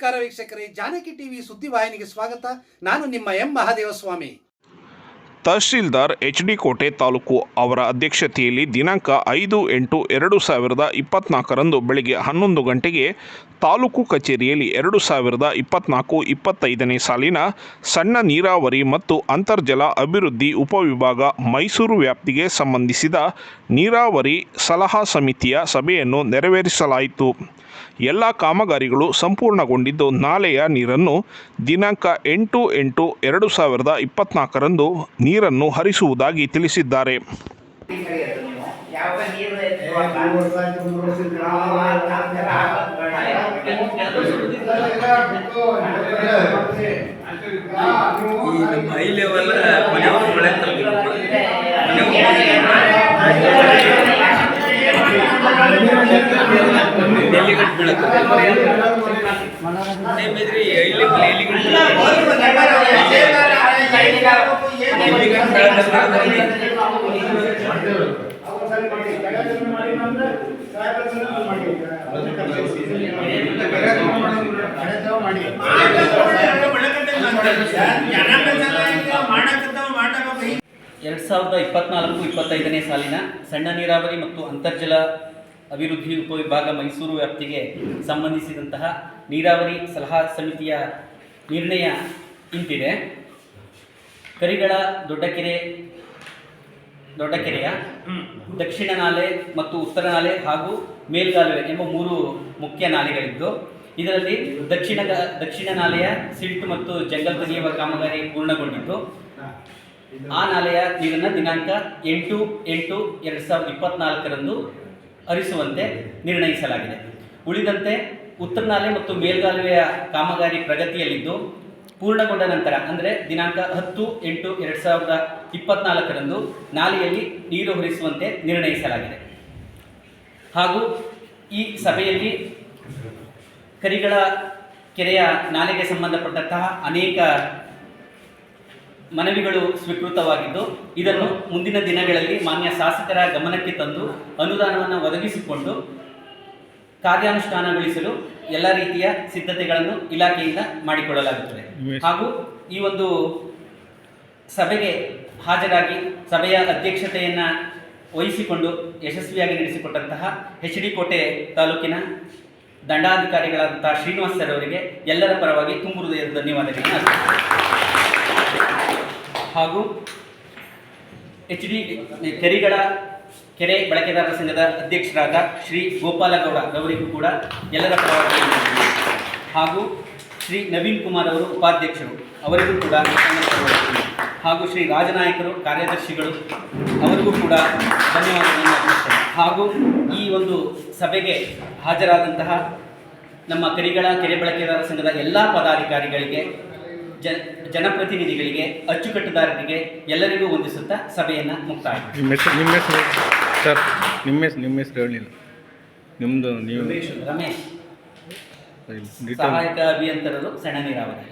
ನಮಸ್ಕಾರ ವೀಕ್ಷಕರೇ, ಜಾನಕಿ ಟಿವಿ ಸುದ್ದಿವಾಹಿನಿಗೆ ಸ್ವಾಗತ. ನಾನು ನಿಮ್ಮ M Mahadevaswamy. Tahsildar H D Kote taluk ಅವರ ಅಧ್ಯಕ್ಷತೆಯಲ್ಲಿ ದಿನಾಂಕ ಐದು ಎಂಟು ಎರಡು ಸಾವಿರದ ಇಪ್ಪತ್ನಾಲ್ಕರಂದು ಬೆಳಗ್ಗೆ ಹನ್ನೊಂದು ಗಂಟೆಗೆ ತಾಲೂಕು ಕಚೇರಿಯಲ್ಲಿ ಎರಡು ಸಾವಿರದ ಇಪ್ಪತ್ನಾಲ್ಕು ಇಪ್ಪತ್ತೈದನೇ ಸಾಲಿನ ಸಣ್ಣ ನೀರಾವರಿ ಮತ್ತು ಅಂತರ್ಜಲ ಅಭಿವೃದ್ಧಿ ಉಪವಿಭಾಗ ಮೈಸೂರು ವ್ಯಾಪ್ತಿಗೆ ಸಂಬಂಧಿಸಿದ ನೀರಾವರಿ ಸಲಹಾ ಸಮಿತಿಯ ಸಭೆಯನ್ನು ನೆರವೇರಿಸಲಾಯಿತು. ಎಲ್ಲ ಕಾಮಗಾರಿಗಳು ಸಂಪೂರ್ಣಗೊಂಡಿದ್ದು ನಾಲೆಯ ನೀರನ್ನು ದಿನಾಂಕ ಎಂಟು ಎಂಟು ಎರಡು ಸಾವಿರದ ಇಪ್ಪತ್ನಾಲ್ಕರಂದು ನೀರನ್ನು ಹರಿಸುವುದಾಗಿ ತಿಳಿಸಿದ್ದಾರೆ ಯಾವ ನೀರು ಬೆಳೆ ಈ ಎರಡು ಸಾವಿರದ ಇಪ್ಪತ್ನಾಲ್ಕು ಇಪ್ಪತ್ತೈದನೇ ಸಾಲಿನ ಸಣ್ಣ ನೀರಾವರಿ ಮತ್ತು ಅಂತರ್ಜಲ ಅಭಿವೃದ್ಧಿ ಉಪವಿಭಾಗ ಮೈಸೂರು ವ್ಯಾಪ್ತಿಗೆ ಸಂಬಂಧಿಸಿದಂತಹ ನೀರಾವರಿ ಸಲಹಾ ಸಮಿತಿಯ ನಿರ್ಣಯ ಇಂತಿದೆ. ಕರಿಗಳ ದೊಡ್ಡಕೆರೆ, ದೊಡ್ಡಕೆರೆಯ ದಕ್ಷಿಣ ನಾಲೆ ಮತ್ತು ಉತ್ತರ ನಾಲೆ ಹಾಗೂ ಮೇಲ್ಗಾಲುವೆ ಎಂಬ ಮೂರು ಮುಖ್ಯ ನಾಲೆಗಳಿದ್ದು, ಇದರಲ್ಲಿ ದಕ್ಷಿಣ ದಕ್ಷಿಣ ನಾಲೆಯ ಸಿಲ್ಟ್ ಮತ್ತು ಜಂಗಲ್ ತೆಗೆಯುವ ಕಾಮಗಾರಿ ಪೂರ್ಣಗೊಂಡಿದ್ದು, ಆ ನಾಲೆಯ ನೀರನ್ನು ದಿನಾಂಕ ಎಂಟು ಎಂಟು ಎರಡು ಸಾವಿರದ ಇಪ್ಪತ್ನಾಲ್ಕರಂದು ಹರಿಸುವಂತೆ ನಿರ್ಣಯಿಸಲಾಗಿದೆ. ಉಳಿದಂತೆ ಉತ್ತರ ನಾಲೆ ಮತ್ತು ಮೇಲ್ಗಾಲುವೆಯ ಕಾಮಗಾರಿ ಪ್ರಗತಿಯಲ್ಲಿದ್ದು ಪೂರ್ಣಗೊಂಡ ನಂತರ, ಅಂದರೆ ದಿನಾಂಕ ಹತ್ತು, ಎಂಟು, ಎರಡು ಸಾವಿರದ ಇಪ್ಪತ್ನಾಲ್ಕರಂದು ನಾಲೆಯಲ್ಲಿ ನೀರು ಹರಿಸುವಂತೆ ನಿರ್ಣಯಿಸಲಾಗಿದೆ. ಹಾಗೂ ಈ ಸಭೆಯಲ್ಲಿ ಕರಿಗಳ ಕೆರೆಯ ನಾಲೆಗೆ ಸಂಬಂಧಪಟ್ಟಂತಹ ಅನೇಕ ಮನವಿಗಳು ಸ್ವೀಕೃತವಾಗಿದ್ದು, ಇದನ್ನು ಮುಂದಿನ ದಿನಗಳಲ್ಲಿ ಮಾನ್ಯ ಶಾಸಕರ ಗಮನಕ್ಕೆ ತಂದು ಅನುದಾನವನ್ನು ಒದಗಿಸಿಕೊಂಡು ಕಾರ್ಯಾನುಷ್ಠಾನಗೊಳಿಸಲು ಎಲ್ಲ ರೀತಿಯ ಸಿದ್ಧತೆಗಳನ್ನು ಇಲಾಖೆಯಿಂದ ಮಾಡಿಕೊಳ್ಳಲಾಗುತ್ತದೆ ಹಾಗೂ ಈ ಒಂದು ಸಭೆಗೆ ಹಾಜರಾಗಿ ಸಭೆಯ ಅಧ್ಯಕ್ಷತೆಯನ್ನು ವಹಿಸಿಕೊಂಡು ಯಶಸ್ವಿಯಾಗಿ ನಡೆಸಿಕೊಟ್ಟಂತಹ ಎಚ್ ಡಿ ಕೋಟೆ ತಾಲೂಕಿನ ದಂಡಾಧಿಕಾರಿಗಳಾದಂತಹ ಶ್ರೀನಿವಾಸ್ ಸರ್ ಅವರಿಗೆ ಎಲ್ಲರ ಪರವಾಗಿ ತುಂಬು ಹೃದಯದ ಧನ್ಯವಾದಗಳನ್ನು ಹಾಗೂ ಎಚ್ ಡಿ ಕೆರೆಗಳ ಕೆರೆ ಬಳಕೆದಾರರ ಸಂಘದ ಅಧ್ಯಕ್ಷರಾದ ಶ್ರೀ ಗೋಪಾಲಗೌಡ ಅವರಿಗೂ ಕೂಡ ಎಲ್ಲರ ಪರವಾಗಿ ಹಾಗೂ ಶ್ರೀ ನವೀನ್ ಕುಮಾರ್ ಅವರು ಉಪಾಧ್ಯಕ್ಷರು, ಅವರಿಗೂ ಕೂಡ ಹಾಗೂ ಶ್ರೀ ರಾಜನಾಯಕರು, ಕಾರ್ಯದರ್ಶಿಗಳು, ಅವರಿಗೂ ಕೂಡ ಧನ್ಯವಾದಗಳನ್ನು ಅರ್ಪಿಸ್ತೇನೆ ಹಾಗೂ ಈ ಒಂದು ಸಭೆಗೆ ಹಾಜರಾದಂತಹ ನಮ್ಮ ಕರಿಗಳ, ಕೆರೆ ಬಳಕೆದಾರರ ಸಂಘದ ಎಲ್ಲ ಪದಾಧಿಕಾರಿಗಳಿಗೆ ಜನ ಜನಪ್ರತಿನಿಧಿಗಳಿಗೆ ಅಚ್ಚುಕಟ್ಟುದಾರರಿಗೆ ಎಲ್ಲರಿಗೂ ವಂದಿಸುತ್ತಾ ಸಭೆಯನ್ನು ಮುಕ್ತಾಯ ನಿಮ್ಮ ಹೆಸರು ನಿಮ್ಮ ಹೆಸರು ಸರ್ ನಿಮ್ಮ ಹೆಸರು ನಿಮ್ಮ ಹೆಸರು ಹೇಳಲಿಲ್ಲ. ನಿಮ್ಮದು ನೀವು ರಮೇಶ್ ಸಹಾಯಕ ಅಭಿಯಂತರರು ಸಣ್ಣ ನೀರಾವರಿ